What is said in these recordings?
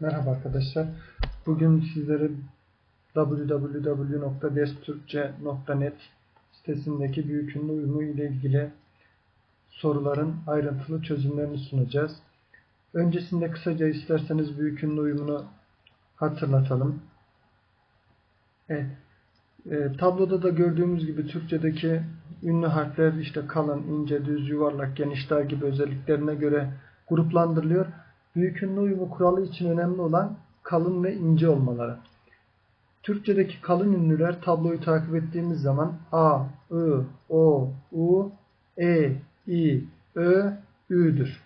Merhaba arkadaşlar. Bugün sizlere www.dersturkce.net sitesindeki büyük ünlü uyumu ile ilgili soruların ayrıntılı çözümlerini sunacağız. Öncesinde kısaca isterseniz büyük ünlü uyumunu hatırlatalım. Evet. E, tabloda da gördüğümüz gibi Türkçedeki ünlü harfler işte kalın, ince, düz, yuvarlak, geniş, dar gibi özelliklerine göre gruplandırılıyor. Büyük ünlü uyumu kuralı için önemli olan kalın ve ince olmaları. Türkçedeki kalın ünlüler tabloyu takip ettiğimiz zaman A, I, O, U, E, I, Ö, Ü'dür.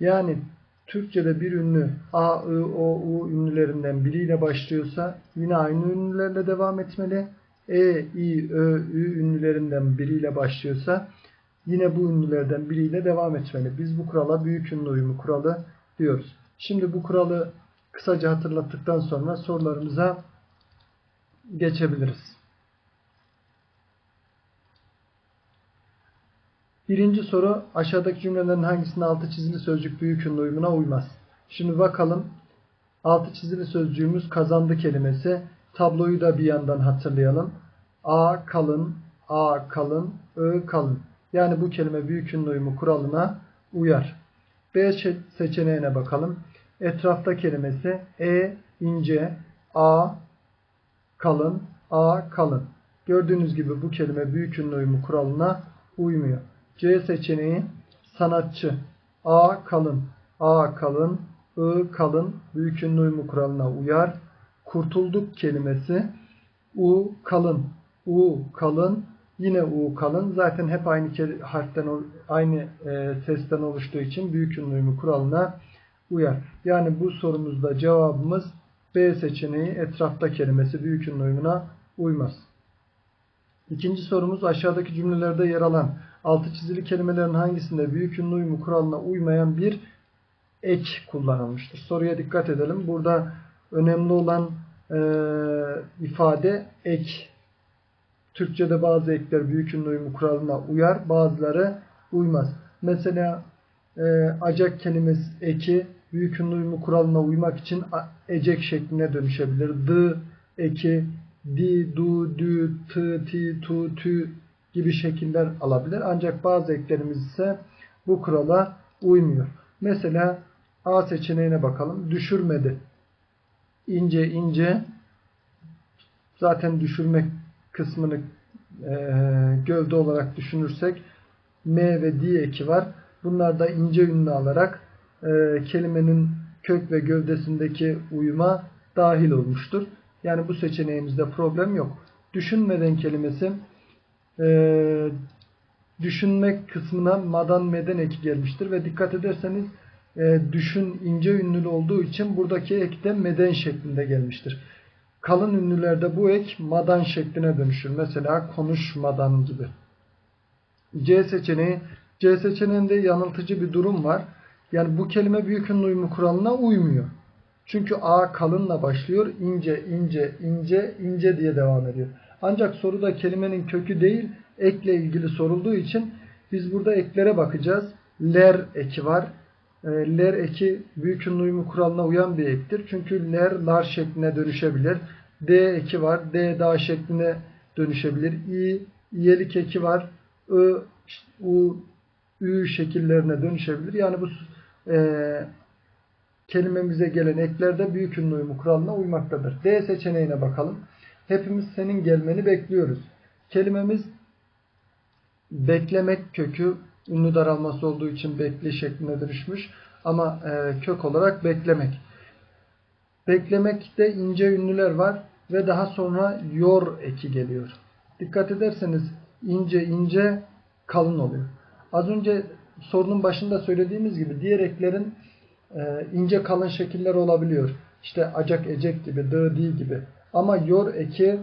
Yani Türkçe'de bir ünlü A, I, O, U ünlülerinden biriyle başlıyorsa yine aynı ünlülerle devam etmeli. E, I, Ö, Ü ünlülerinden biriyle başlıyorsa yine bu ünlülerden biriyle devam etmeli. Biz bu kurala büyük ünlü uyumu kuralı diyoruz. Şimdi bu kuralı kısaca hatırlattıktan sonra sorularımıza geçebiliriz. Birinci soru aşağıdaki cümlelerin hangisinde altı çizili sözcük büyük ünlü uyumuna uymaz? Şimdi bakalım altı çizili sözcüğümüz kazandı kelimesi. Tabloyu da bir yandan hatırlayalım. A kalın, A kalın, Ö kalın. Yani bu kelime büyük ünlü uyumu kuralına uyar. B seçeneğine bakalım. Etrafta kelimesi E ince, A kalın, A kalın. Gördüğünüz gibi bu kelime büyük ünlü uyumu kuralına uymuyor. C seçeneği sanatçı. A kalın, A kalın, I kalın büyük ünlü uyumu kuralına uyar. Kurtulduk kelimesi U kalın, U kalın, Yine U kalın. Zaten hep aynı harften aynı e, sesten oluştuğu için büyük ünlü uyumu kuralına uyar. Yani bu sorumuzda cevabımız B seçeneği etrafta kelimesi büyük ünlü uyumuna uymaz. İkinci sorumuz aşağıdaki cümlelerde yer alan altı çizili kelimelerin hangisinde büyük ünlü uyumu kuralına uymayan bir ek kullanılmıştır. Soruya dikkat edelim. Burada önemli olan e, ifade ek Türkçe'de bazı ekler büyük ünlü uyumu kuralına uyar, bazıları uymaz. Mesela e, acak kelimesi eki büyük ünlü uyumu kuralına uymak için ecek şekline dönüşebilir. D eki di, du, dü, tı, ti, tu, tü gibi şekiller alabilir. Ancak bazı eklerimiz ise bu kurala uymuyor. Mesela A seçeneğine bakalım. Düşürmedi. İnce ince zaten düşürmek kısmını e, gövde olarak düşünürsek M ve D eki var. Bunlar da ince ünlü alarak e, kelimenin kök ve gövdesindeki uyuma dahil olmuştur. Yani bu seçeneğimizde problem yok. Düşünmeden kelimesi e, düşünmek kısmına madan meden eki gelmiştir ve dikkat ederseniz e, düşün ince ünlü olduğu için buradaki ek de meden şeklinde gelmiştir. Kalın ünlülerde bu ek madan şekline dönüşür. Mesela konuşmadan gibi. C seçeneği C seçeneğinde yanıltıcı bir durum var. Yani bu kelime büyük ünlü uyumu kuralına uymuyor. Çünkü A kalınla başlıyor. ince, ince, ince, ince diye devam ediyor. Ancak soruda kelimenin kökü değil, ekle ilgili sorulduğu için biz burada eklere bakacağız. Ler eki var. E, ler eki büyük ünlü uyumu kuralına uyan bir ektir. Çünkü ler lar şekline dönüşebilir. D eki var. D da şekline dönüşebilir. İ, iyelik eki var. I, U, Ü şekillerine dönüşebilir. Yani bu e, kelimemize gelen ekler büyük ünlü uyumu kuralına uymaktadır. D seçeneğine bakalım. Hepimiz senin gelmeni bekliyoruz. Kelimemiz beklemek kökü ünlü daralması olduğu için bekli şeklinde dönüşmüş. Ama e, kök olarak beklemek. Beklemekte ince ünlüler var ve daha sonra yor eki geliyor. Dikkat ederseniz ince ince kalın oluyor. Az önce sorunun başında söylediğimiz gibi diğer eklerin e, ince kalın şekiller olabiliyor. İşte acak ecek gibi, dı di gibi. Ama yor eki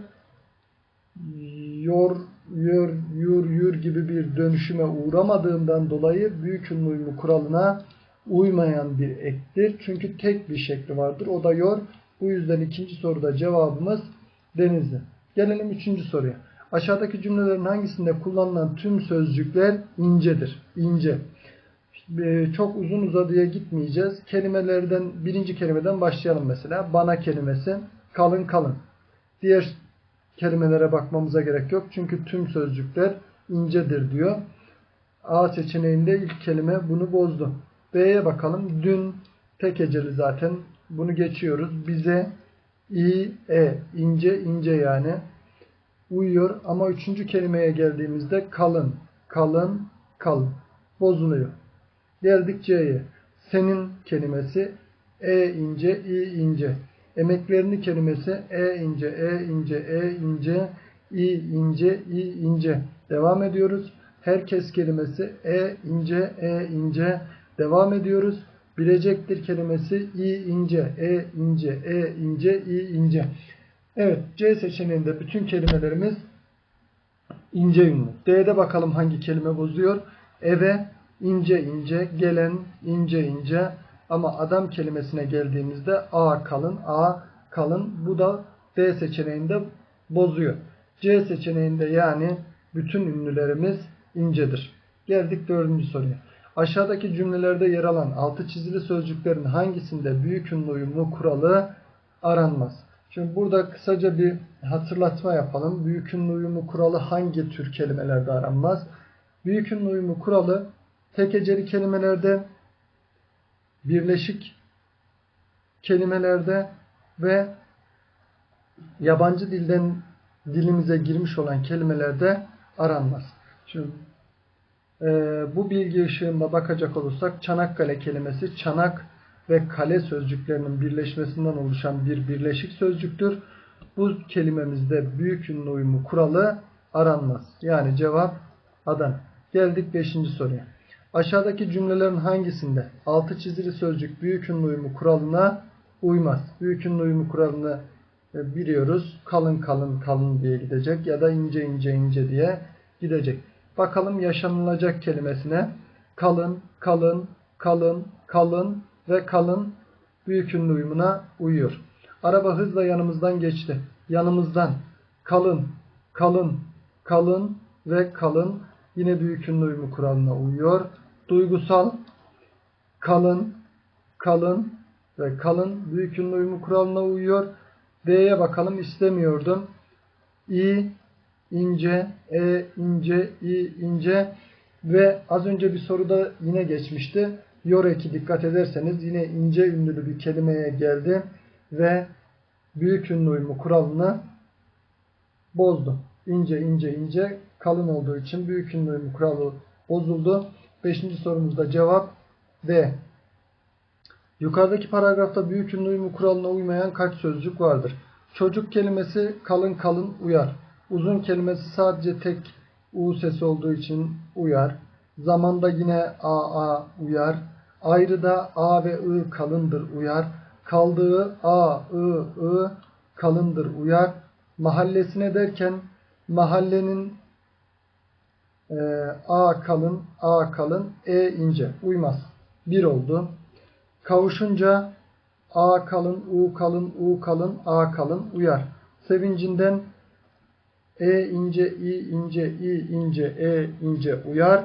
yor, yor, yur, yur gibi bir dönüşüme uğramadığından dolayı büyük ünlü kuralına uymayan bir ektir. Çünkü tek bir şekli vardır. O da yor. Bu yüzden ikinci soruda cevabımız denizli. Gelelim üçüncü soruya. Aşağıdaki cümlelerin hangisinde kullanılan tüm sözcükler incedir? İnce. e, çok uzun uzadıya gitmeyeceğiz. Kelimelerden birinci kelimeden başlayalım mesela. Bana kelimesi kalın kalın. Diğer kelimelere bakmamıza gerek yok. Çünkü tüm sözcükler incedir diyor. A seçeneğinde ilk kelime bunu bozdu. B'ye bakalım. Dün tek eceli zaten. Bunu geçiyoruz. Bize i, e, ince ince yani uyuyor ama üçüncü kelimeye geldiğimizde kalın, kalın, kalın bozuluyor. Geldik C'ye. Senin kelimesi e ince, i ince. Emeklerini kelimesi e ince, e ince, e ince, i ince, i ince. Devam ediyoruz. Herkes kelimesi e ince, e ince. Devam ediyoruz. Bilecektir kelimesi i ince, e ince, e ince, i ince. Evet C seçeneğinde bütün kelimelerimiz ince ünlü. D'de bakalım hangi kelime bozuyor. Eve ince ince, gelen ince ince ama adam kelimesine geldiğimizde A kalın, A kalın. Bu da D seçeneğinde bozuyor. C seçeneğinde yani bütün ünlülerimiz incedir. Geldik dördüncü soruya. Aşağıdaki cümlelerde yer alan altı çizili sözcüklerin hangisinde büyük ünlü uyumlu kuralı aranmaz? Şimdi burada kısaca bir hatırlatma yapalım. Büyük ünlü uyumu kuralı hangi tür kelimelerde aranmaz? Büyük ünlü uyumu kuralı tek heceli kelimelerde, birleşik kelimelerde ve yabancı dilden dilimize girmiş olan kelimelerde aranmaz. Şimdi e, bu bilgi ışığında bakacak olursak Çanakkale kelimesi çanak ve kale sözcüklerinin birleşmesinden oluşan bir birleşik sözcüktür. Bu kelimemizde büyük ünlü uyumu kuralı aranmaz. Yani cevap Adana. Geldik 5. soruya. Aşağıdaki cümlelerin hangisinde altı çizili sözcük büyük ünlü uyumu kuralına uymaz? Büyük ünlü uyumu kuralını e, biliyoruz. Kalın kalın kalın diye gidecek ya da ince ince ince diye gidecek. Bakalım yaşanılacak kelimesine. Kalın, kalın, kalın, kalın ve kalın büyük ünlü uyumuna uyuyor. Araba hızla yanımızdan geçti. Yanımızdan kalın, kalın, kalın ve kalın yine büyük ünlü uyumu kuralına uyuyor. Duygusal, kalın, kalın ve kalın büyük ünlü uyumu kuralına uyuyor. D'ye bakalım istemiyordum. İ, ince, e, ince, i, ince ve az önce bir soruda yine geçmişti. Yoreki dikkat ederseniz yine ince ünlülü bir kelimeye geldi ve büyük ünlü uyumu kuralını bozdu. İnce ince ince kalın olduğu için büyük ünlü uyumu kuralı bozuldu. Beşinci sorumuzda cevap D. Yukarıdaki paragrafta büyük ünlü uyumu kuralına uymayan kaç sözcük vardır? Çocuk kelimesi kalın kalın uyar. Uzun kelimesi sadece tek U sesi olduğu için uyar. Zamanda yine A A uyar. Ayrıda A ve I kalındır uyar. Kaldığı A, I, I kalındır uyar. Mahallesine derken mahallenin e, A kalın, A kalın, E ince. Uymaz. Bir oldu. Kavuşunca A kalın, U kalın, U kalın, A kalın uyar. Sevincinden E ince, I ince, I ince, E ince uyar.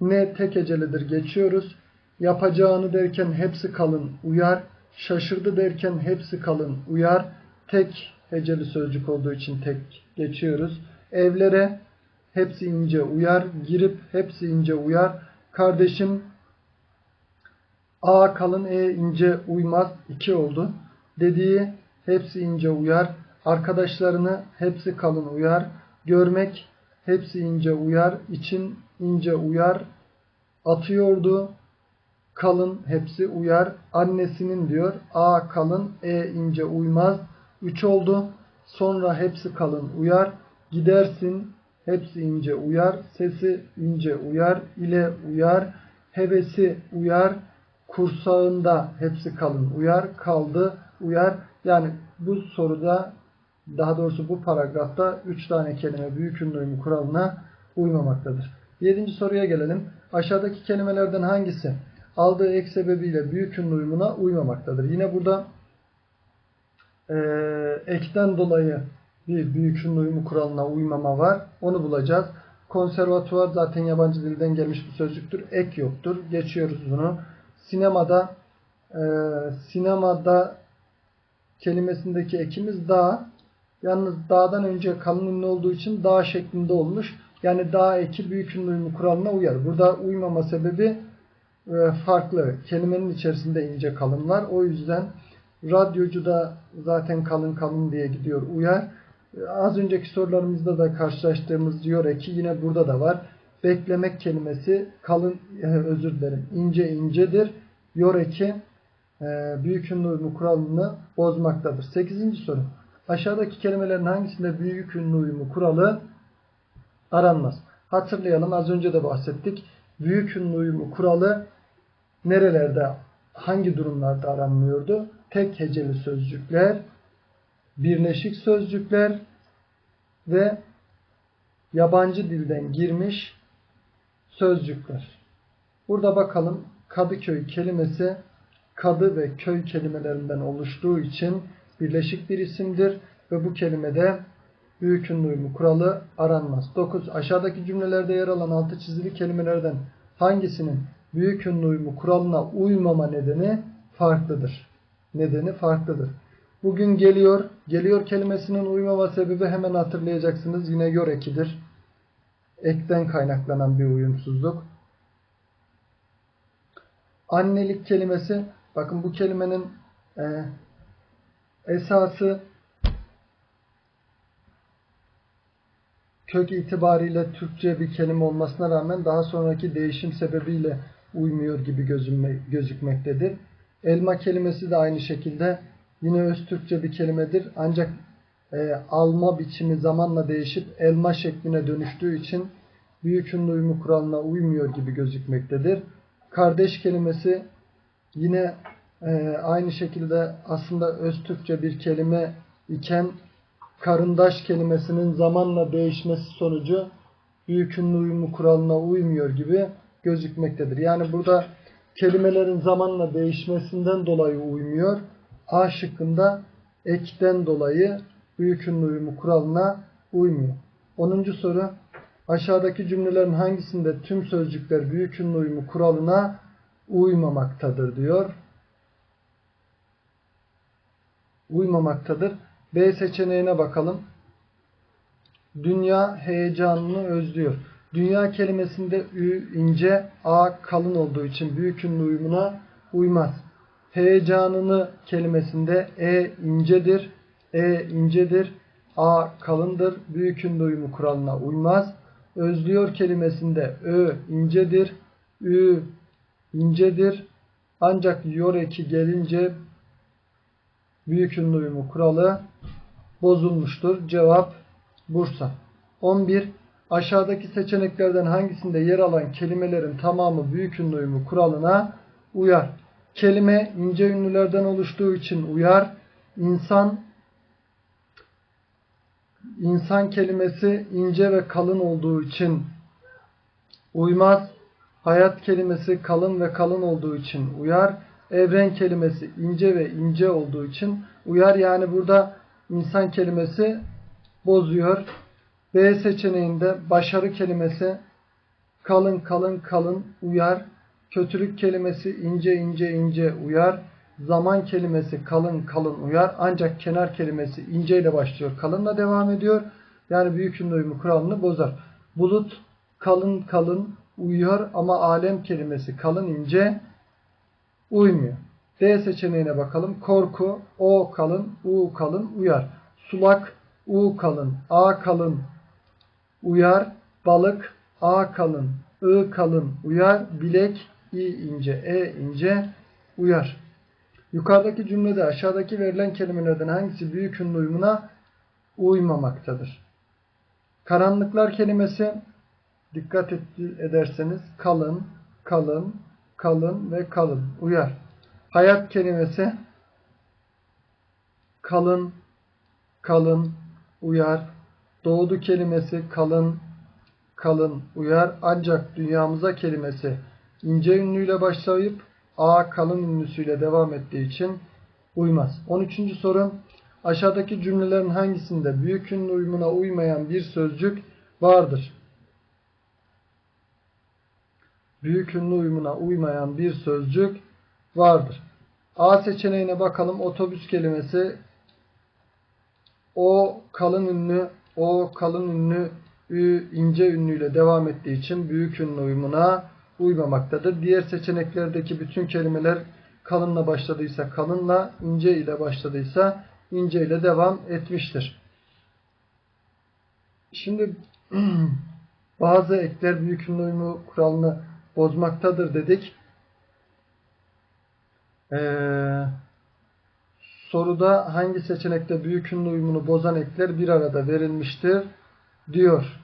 Ne tek hecelidir geçiyoruz. Yapacağını derken hepsi kalın uyar. Şaşırdı derken hepsi kalın uyar. Tek heceli sözcük olduğu için tek geçiyoruz. Evlere hepsi ince uyar. Girip hepsi ince uyar. Kardeşim A kalın E ince uymaz. iki oldu. Dediği hepsi ince uyar. Arkadaşlarını hepsi kalın uyar. Görmek hepsi ince uyar. için ince uyar. Atıyordu kalın hepsi uyar. Annesinin diyor A kalın E ince uymaz. 3 oldu. Sonra hepsi kalın uyar. Gidersin hepsi ince uyar. Sesi ince uyar. ile uyar. Hevesi uyar. Kursağında hepsi kalın uyar. Kaldı uyar. Yani bu soruda daha doğrusu bu paragrafta 3 tane kelime büyük ünlü kuralına uymamaktadır. 7. soruya gelelim. Aşağıdaki kelimelerden hangisi aldığı ek sebebiyle büyük ünlü uyumuna uymamaktadır. Yine burada e, ekten dolayı bir büyük ünlü uyumu kuralına uymama var. Onu bulacağız. Konservatuvar zaten yabancı dilden gelmiş bir sözcüktür. Ek yoktur. Geçiyoruz bunu. Sinemada e, sinemada kelimesindeki ekimiz dağ. Yalnız dağdan önce kalın ünlü olduğu için dağ şeklinde olmuş. Yani dağ eki büyük ünlü kuralına uyar. Burada uymama sebebi e, farklı. Kelimenin içerisinde ince kalın var. O yüzden radyocu da zaten kalın kalın diye gidiyor uyar. E, az önceki sorularımızda da karşılaştığımız diyor eki yine burada da var. Beklemek kelimesi kalın e, özür dilerim ince incedir. Yor eki e, büyük ünlü kuralını bozmaktadır. 8. soru. Aşağıdaki kelimelerin hangisinde büyük ünlü uyumu kuralı aranmaz? Hatırlayalım az önce de bahsettik. Büyük ünlü uyumu kuralı nerelerde hangi durumlarda aranmıyordu? Tek heceli sözcükler, birleşik sözcükler ve yabancı dilden girmiş sözcükler. Burada bakalım Kadıköy kelimesi kadı ve köy kelimelerinden oluştuğu için birleşik bir isimdir ve bu kelimede büyük ünlü uyumu kuralı aranmaz. 9. Aşağıdaki cümlelerde yer alan altı çizili kelimelerden hangisinin büyük ünlü uyumu kuralına uymama nedeni farklıdır? Nedeni farklıdır. Bugün geliyor. Geliyor kelimesinin uymama sebebi hemen hatırlayacaksınız. Yine yor ekidir. Ekten kaynaklanan bir uyumsuzluk. Annelik kelimesi bakın bu kelimenin e, esası kök itibariyle Türkçe bir kelime olmasına rağmen daha sonraki değişim sebebiyle uymuyor gibi gözükmektedir. Elma kelimesi de aynı şekilde yine öz Türkçe bir kelimedir. Ancak e, alma biçimi zamanla değişip elma şekline dönüştüğü için büyük ünlü uyumu kuralına uymuyor gibi gözükmektedir. Kardeş kelimesi yine e, aynı şekilde aslında öz Türkçe bir kelime iken karındaş kelimesinin zamanla değişmesi sonucu büyük ünlü uyumu kuralına uymuyor gibi gözükmektedir. Yani burada kelimelerin zamanla değişmesinden dolayı uymuyor. A şıkkında ekten dolayı büyük ünlü uyumu kuralına uymuyor. 10. soru aşağıdaki cümlelerin hangisinde tüm sözcükler büyük ünlü uyumu kuralına uymamaktadır diyor. Uymamaktadır. B seçeneğine bakalım. Dünya heyecanını özlüyor. Dünya kelimesinde ü ince, a kalın olduğu için büyük ünlü uyumuna uymaz. Heyecanını kelimesinde e incedir, e incedir, a kalındır, büyük ünlü uyumu kuralına uymaz. Özlüyor kelimesinde ö incedir, ü incedir. Ancak yor eki gelince büyük ünlü uyumu kuralı bozulmuştur. Cevap Bursa. 11. Aşağıdaki seçeneklerden hangisinde yer alan kelimelerin tamamı büyük ünlü uyumu kuralına uyar? Kelime ince ünlülerden oluştuğu için uyar. İnsan insan kelimesi ince ve kalın olduğu için uymaz. Hayat kelimesi kalın ve kalın olduğu için uyar. Evren kelimesi ince ve ince olduğu için uyar. Yani burada insan kelimesi bozuyor. B seçeneğinde başarı kelimesi kalın kalın kalın uyar. Kötülük kelimesi ince ince ince uyar. Zaman kelimesi kalın kalın uyar. Ancak kenar kelimesi ince ile başlıyor. Kalınla devam ediyor. Yani büyük ünlü uyumu kuralını bozar. Bulut kalın kalın uyuyor ama alem kelimesi kalın ince uymuyor. D seçeneğine bakalım. Korku, O kalın, U kalın, uyar. Sulak, U kalın, A kalın, uyar. Balık, A kalın, I kalın, uyar. Bilek, İ ince, E ince, uyar. Yukarıdaki cümlede aşağıdaki verilen kelimelerden hangisi büyük ünlü uyumuna uymamaktadır? Karanlıklar kelimesi dikkat ederseniz kalın, kalın, kalın ve kalın uyar. Hayat kelimesi kalın, kalın, uyar. Doğdu kelimesi kalın, kalın, uyar. Ancak dünyamıza kelimesi ince ünlüyle başlayıp A kalın ünlüsüyle devam ettiği için uymaz. 13. soru. Aşağıdaki cümlelerin hangisinde büyük ünlü uyumuna uymayan bir sözcük vardır? Büyük ünlü uyumuna uymayan bir sözcük vardır. A seçeneğine bakalım. Otobüs kelimesi o kalın ünlü, o kalın ünlü, ü ince ünlüyle devam ettiği için büyük ünlü uyumuna uymamaktadır. Diğer seçeneklerdeki bütün kelimeler kalınla başladıysa kalınla, ince ile başladıysa ince ile devam etmiştir. Şimdi bazı ekler büyük ünlü uyumu kuralını bozmaktadır dedik. Ee, soruda hangi seçenekte büyük ünlü uyumunu bozan ekler bir arada verilmiştir diyor.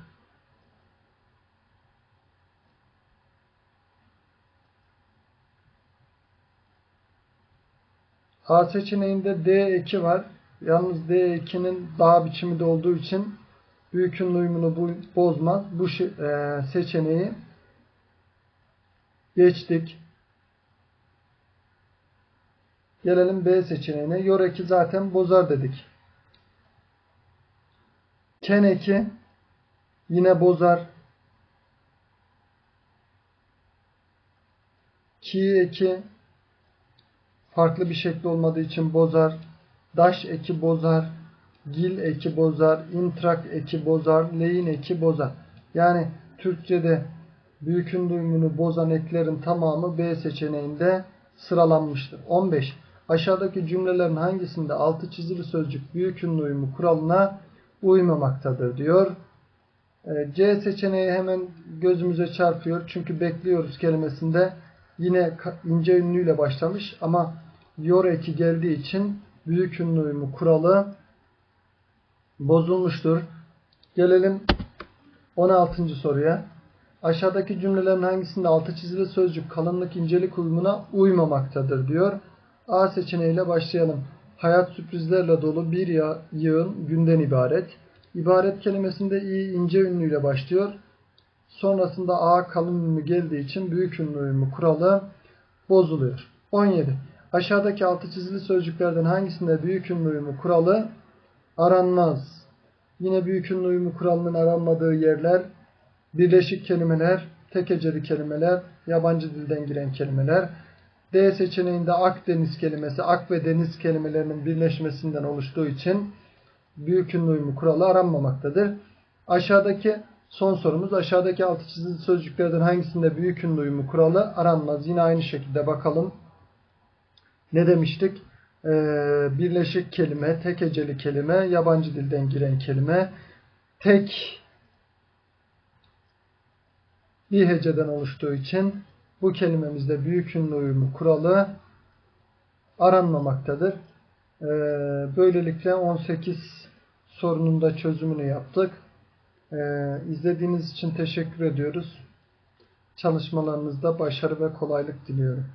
A seçeneğinde D eki var. Yalnız D ekinin daha biçimi de olduğu için büyük ünlü uyumunu bozmaz. Bu e, seçeneği geçtik. Gelelim B seçeneğine. Yor eki zaten bozar dedik. Ken eki yine bozar. Ki eki farklı bir şekli olmadığı için bozar. Daş eki bozar. Gil eki bozar. intrak eki bozar. Leyin eki bozar. Yani Türkçe'de büyükün duyumunu bozan eklerin tamamı B seçeneğinde sıralanmıştır. 15. Aşağıdaki cümlelerin hangisinde altı çizili sözcük büyük ünlü uyumu kuralına uymamaktadır diyor. Ee, C seçeneği hemen gözümüze çarpıyor. Çünkü bekliyoruz kelimesinde yine ince ünlüyle başlamış ama yor eki geldiği için büyük ünlü uyumu kuralı bozulmuştur. Gelelim 16. soruya. Aşağıdaki cümlelerin hangisinde altı çizili sözcük kalınlık incelik uyumuna uymamaktadır diyor. A seçeneğiyle başlayalım. Hayat sürprizlerle dolu bir yığın günden ibaret. İbaret kelimesinde i ince ünlüyle başlıyor. Sonrasında a kalın ünlü geldiği için büyük ünlü uyumu kuralı bozuluyor. 17. Aşağıdaki altı çizili sözcüklerden hangisinde büyük ünlü uyumu kuralı aranmaz? Yine büyük ünlü uyumu kuralının aranmadığı yerler birleşik kelimeler, tek heceli kelimeler, yabancı dilden giren kelimeler. D seçeneğinde Akdeniz kelimesi ak ve deniz kelimelerinin birleşmesinden oluştuğu için büyük ünlü uyumu kuralı aranmamaktadır. Aşağıdaki son sorumuz aşağıdaki altı çizili sözcüklerden hangisinde büyük ünlü uyumu kuralı aranmaz? Yine aynı şekilde bakalım. Ne demiştik? Ee, birleşik kelime, tek heceli kelime, yabancı dilden giren kelime, tek bir heceden oluştuğu için bu kelimemizde büyük ünlü uyumu kuralı aranmamaktadır. Ee, böylelikle 18 sorunun da çözümünü yaptık. Ee, izlediğiniz için teşekkür ediyoruz. Çalışmalarınızda başarı ve kolaylık diliyorum.